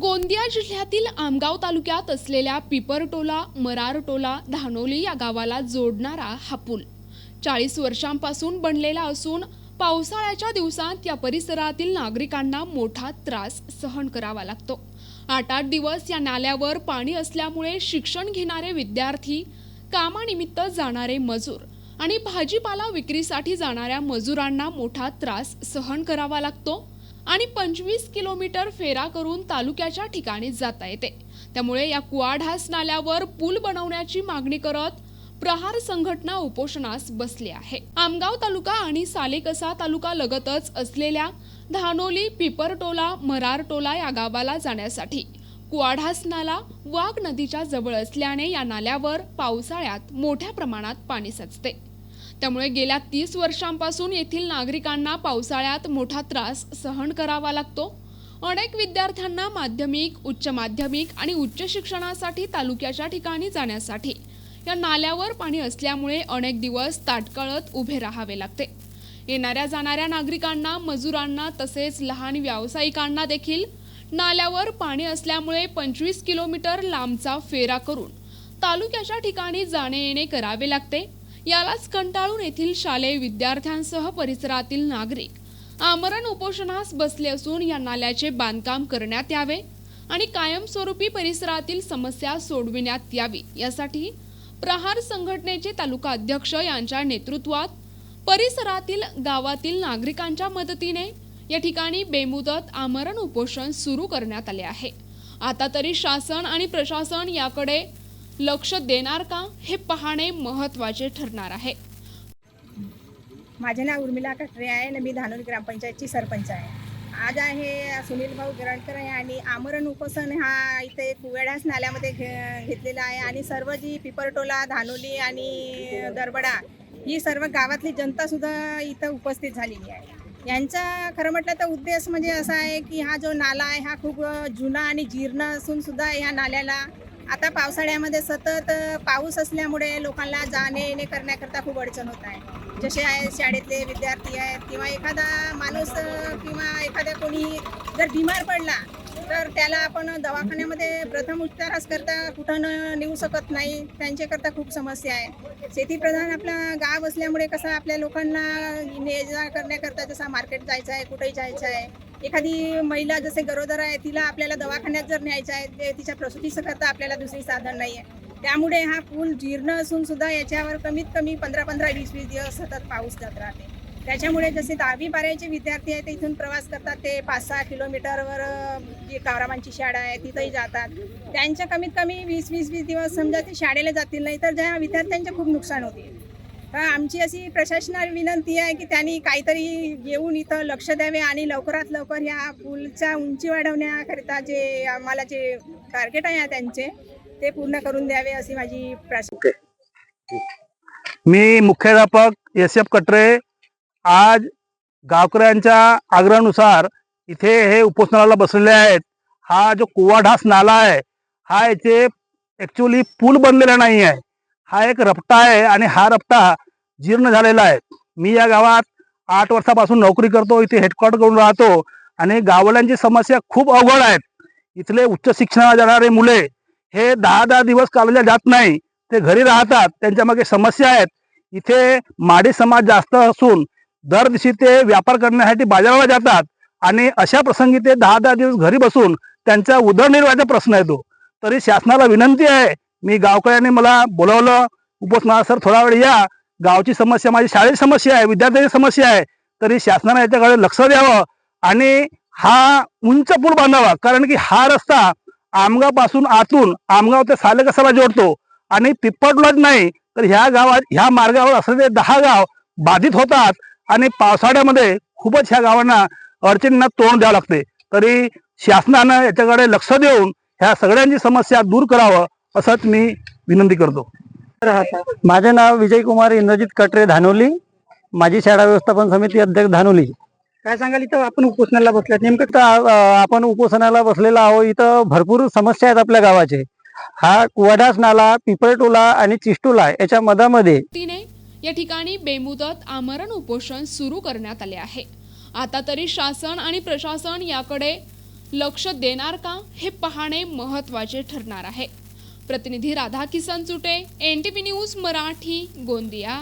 गोंदिया जिल्ह्यातील आमगाव तालुक्यात असलेल्या पिपरटोला मरारटोला धानोली या गावाला जोडणारा हा पूल चाळीस वर्षांपासून बनलेला असून पावसाळ्याच्या दिवसात या परिसरातील नागरिकांना मोठा त्रास सहन करावा लागतो. आठ आठ दिवस या नाल्यावर पाणी असल्यामुळे शिक्षण घेणारे विद्यार्थी कामानिमित्त जाणारे मजूर आणि भाजीपाला विक्रीसाठी जाणाऱ्या मजुरांना मोठा त्रास सहन करावा लागतो. आणि पंचवीस किलोमीटर फेरा करून तालुक्याच्या ठिकाणी जाता येते. त्यामुळे या कुआढास नाल्यावर पूल बनवण्याची मागणी करत प्रहार संघटना उपोषणास बसली आहे. आमगाव तालुका आणि सालेकसा तालुका लगतच असलेल्या धानोली पिपरटोला मरारटोला या गावाला जाण्यासाठी कुआढास नाला वाघ नदीच्या जवळ असल्याने या नाल्यावर पावसाळ्यात मोठ्या प्रमाणात पाणी साचते. त्यामुळे गेल्या तीस वर्षांपासून येथील नागरिकांना पावसाळ्यात मोठा त्रास सहन करावा लागतो. अनेक विद्यार्थ्यांना माध्यमिक उच्च माध्यमिक आणि उच्च शिक्षणासाठी तालुक्याच्या ठिकाणी जाण्यासाठी या नाल्यावर पाणी असल्यामुळे अनेक दिवस ताटकळत उभे राहावे लागते. येणाऱ्या जाणाऱ्या नागरिकांना मजुरांना तसेच लहान व्यावसायिकांना देखील नाल्यावर पाणी असल्यामुळे पंचवीस किलोमीटर लांबचा फेरा करून तालुक्याच्या ठिकाणी जाणे येणे करावे लागते. यालाच कंटाळून येथील शालेय विद्यार्थ्यांसह परिसरातील नागरिक आमरण उपोषणास बसले असून या नाल्याचे बांधकाम करण्यात यावे आणि कायमस्वरूपी परिसरातील समस्या सोडविण्यात यावी यासाठी प्रहार संघटनेचे तालुका अध्यक्ष यांच्या नेतृत्वात परिसरातील गावातील नागरिकांच्या मदतीने या ठिकाणी बेमुदत आमरण उपोषण सुरू करण्यात आले आहे. आता तरी शासन आणि प्रशासन याकडे लक्ष देणार का हे पाहणे महत्त्वाचे ठरणार आहे. माझे नाव उर्मिला कटरे आहे आणि मी धानोली ग्रामपंचायतची सरपंच आहे. आज आहे सुनील भाऊ गिराडकर आहे आणि आमरण उपोषण हा इथे कुवेडास नाल्यामध्ये घे घेतलेला आहे आणि सर्व जी पिपरटोला धानोली आणि दरबडा ही सर्व गावातली जनतासुद्धा इथं उपस्थित झालेली आहे. यांचा खरं म्हटलं तर उद्देश म्हणजे असा आहे की हा जो नाला आहे हा खूप जुना आणि जीर्ण असून सुद्धा ह्या नाल्याला आता पावसाळ्यामध्ये सतत पाऊस असल्यामुळे लोकांना जाणे येणे करण्याकरता खूप अडचण होत आहे. जसे आहे शाळेतले विद्यार्थी आहेत किंवा एखादा माणूस किंवा एखाद्या कोणी जर बिमार पडला तर त्याला आपण दवाखान्यामध्ये प्रथम उपचारास करता कुठं न नेऊ शकत नाही. त्यांच्याकरता खूप समस्या आहे. शेतीप्रधान आपला गाव असल्यामुळे कसं आपल्या लोकांना ने जा करण्याकरता जसा मार्केट जायचं आहे कुठेही जायचं आहे एखादी महिला जसे गरोदर आहे तिला आपल्याला दवाखान्यात जर न्यायचं आहे ते तिच्या प्रसूतीचं करता आपल्याला दुसरी साधन नाही आहे त्यामुळे हा पूल जीर्ण असून सुद्धा याच्यावर कमीत कमी पंधरा पंधरा वीस वीस दिवस सतत पाऊस जात राहते. त्याच्यामुळे जसे दहावी बारावीचे विद्यार्थी आहेत ते इथून प्रवास करतात ते पाच सहा किलोमीटरवर जी कावरामांची शाळा आहे तिथंही जातात. त्यांच्या कमीत कमी वीस वीस वीस दिवस समजा ते शाळेला जातील नाही तर ज्या विद्यार्थ्यांचे खूप नुकसान होते. आमची अशी प्रशासनाला विनंती आहे की त्यांनी काहीतरी येऊन इथं लक्ष द्यावे आणि लवकरात लवकर या पूलच्या उंची वाढवण्याकरिता जे आम्हाला जे टार्गेट आहे त्यांचे ते पूर्ण करून द्यावे अशी माझी प्रार्थना मी मुख्याध्यापक एस एफ कटरे आज गावकऱ्यांच्या आग्रहानुसार इथे हे उपोषणाला बसलेले आहेत. हा जो कुवाढास नाला आहे हा इथे ॲक्च्युली पूल बनलेला नाही आहे. हा एक रपटा आहे आणि हा रपटा जीर्ण झालेला आहे. मी या गावात आठ वर्षापासून नोकरी करतो इथे हेडक्वार्टर करून राहतो आणि गाववाल्यांची समस्या खूप अवघड आहेत. इथले उच्च शिक्षणाला जाणारे मुले हे दहा दहा दिवस कॉलेजला जात नाही. ते घरी राहतात त्यांच्या मागे समस्या आहेत. इथे माडी समाज जास्त असून दर दिवशी ते व्यापार करण्यासाठी बाजाराला जातात आणि अशा प्रसंगी ते दहा दहा दिवस घरी बसून त्यांचा उदरनिर्वाहाचा प्रश्न येतो. तरी शासनाला विनंती आहे मी गावकऱ्यांनी मला बोलावलं. उपोषणाला सर थोडा वेळ या गावची समस्या माझी शाळेची समस्या आहे विद्यार्थ्यांची समस्या आहे तरी शासनाने याच्याकडे लक्ष द्यावं आणि हा उंच पूल बांधावा. कारण की हा रस्ता आमगावपासून आतून आमगाव ते सालेकसाला जोडतो आणि पिप्पटलाच नाही तर ह्या गावात ह्या मार्गावर असलेले दहा गाव बाधित होतात आणि पावसाळ्यामध्ये खूपच ह्या गावांना अडचणींना तोंड द्यावं लागते. तरी शासनानं याच्याकडे लक्ष देऊन ह्या सगळ्यांची समस्या दूर करावं असंच मी विनंती करतो. माझे नाव विजय कुमार इंद्रजित कटरे धानोली. माझी शाळा व्यवस्थापन समिती अध्यक्ष धानोली. काय सांगाल इथं? आपण उपोषणाला बसल्यात नेमकं. तर आपण उपोषणाला बसलेलो आहोत. इथं भरपूर समस्या आहेत आपल्या गावाचे. हा कुवाडास नाला पिपळटोला आणि चिस्टोला याच्या मधामध्ये तिने या ठिकाणी बेमुदत आमरण उपोषण सुरू करण्यात आले आहे. आता तरी शासन आणि प्रशासन याकडे लक्ष देणार का हे पाहणे महत्त्वाचे ठरणार आहे. प्रतिनिधी Radha Kisan Chute N T P news Marathi Gondia.